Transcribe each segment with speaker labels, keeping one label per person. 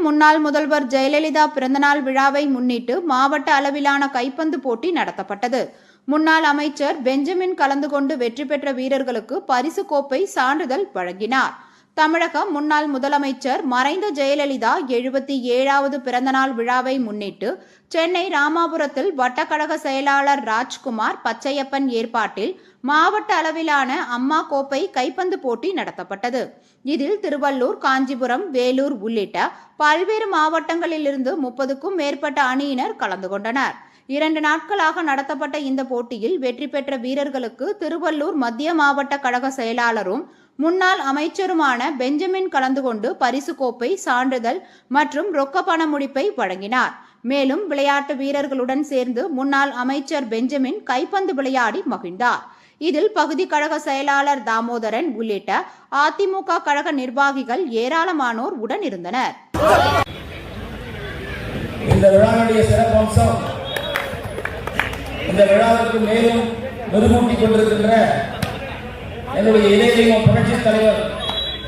Speaker 1: முன்னாள் முதல்வர் ஜெயலலிதா பிறந்தநாள் விழாவை முன்னிட்டு மாவட்ட அளவிலான கைப்பந்து போட்டி நடத்தப்பட்டது. முன்னாள் அமைச்சர் பெஞ்சமின் கலந்து கொண்டு வெற்றி பெற்ற வீரர்களுக்கு பரிசு கோப்பை சான்றிதழ் வழங்கினார். தமிழக முன்னாள் முதலமைச்சர் மறைந்த ஜெயலலிதா எழுபத்தி ஏழாவது பிறந்தநாள் விழாவை முன்னிட்டு சென்னை ராமாபுரத்தில் வட்டக்கழக செயலாளர் ராஜ்குமார் பச்சையப்பன் ஏற்பாட்டில் மாவட்ட அளவிலான அம்மா கோப்பை கைப்பந்து போட்டி நடத்தப்பட்டது. இதில் திருவள்ளூர் காஞ்சிபுரம் வேலூர் உள்ளிட்ட பல்வேறு மாவட்டங்களிலிருந்து முப்பதுக்கும் மேற்பட்ட அணியினர் கலந்து கொண்டனர். இரண்டு நாட்களாக நடத்தப்பட்ட இந்த போட்டியில் வெற்றி பெற்ற வீரர்களுக்கு திருவள்ளூர் மத்திய மாவட்ட கழக செயலாளரும் முன்னாள் அமைச்சருமான பெஞ்சமின் கலந்து கொண்டு பரிசு கோப்பை சான்றிதழ் மற்றும் ரொக்க பண முடிப்பை வழங்கினார். மேலும் விளையாட்டு வீரர்களுடன் சேர்ந்து முன்னாள் அமைச்சர் பெஞ்சமின் கைப்பந்து விளையாடி மகிழ்ந்தார். இதில் பகுதி கழக செயலாளர் தாமோதரன் உள்ளிட்ட அதிமுக கழக நிர்வாகிகள் ஏராளமானோர் உடன் இருந்தனர்
Speaker 2: இந்த விழாவுடைய சிறப்பம்சம் இந்த விழாவிற்கு மேலும் மெருகூட்டிக் கொண்டிருக்கின்ற என்னுடைய இளைஞர் புரட்சி தலைவர்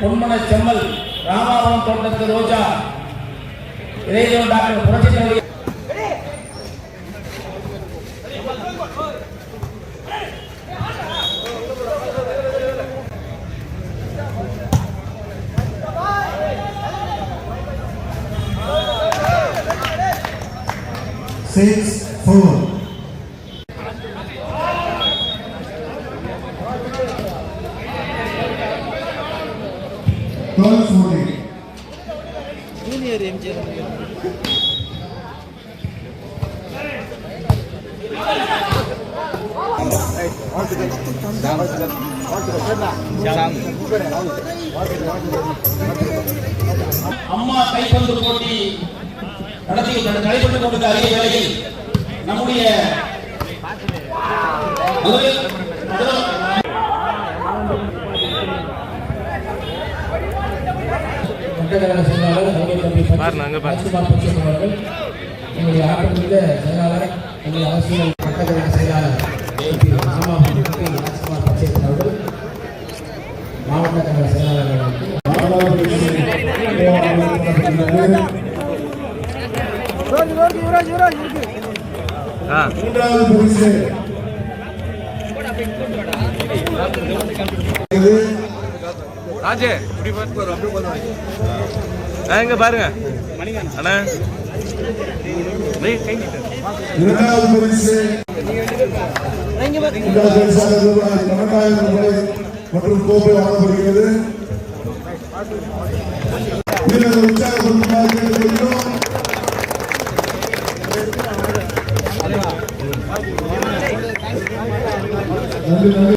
Speaker 2: பொன்மன செம்மல் ராமாவரம் தோட்டத்து ரோஜா இளைஞர் டாக்டர் புரட்சி தலைவர்
Speaker 3: six four. Twelve forty.
Speaker 2: அம்மா கைப்பந்து போட்டி நடத்தி நடைபெற்றுக் கொண்டிருந்த அரிய வேளையில் நம்முடைய முதலில் மட்டக்களப்பு செயலாளர் அருமை தம்பி ராஜ்குமார் பச்சையப்பன் அவர்கள் எங்களுடைய ஆட்டமிக்க செயலாளர் எங்களுடைய அரசியல் செயலாளர். ராஜ்குமார் அவர்கள் மாவட்ட கழக
Speaker 3: மூன்றாவது பரிசு இது
Speaker 4: ராஜே. இப்படி பாரு. ஆ, பாருங்க. அண்ணா.
Speaker 3: இரண்டாவது பரிசு மற்றும் கோப்பை வழங்கப்படுகிறது நன்றி நன்றி.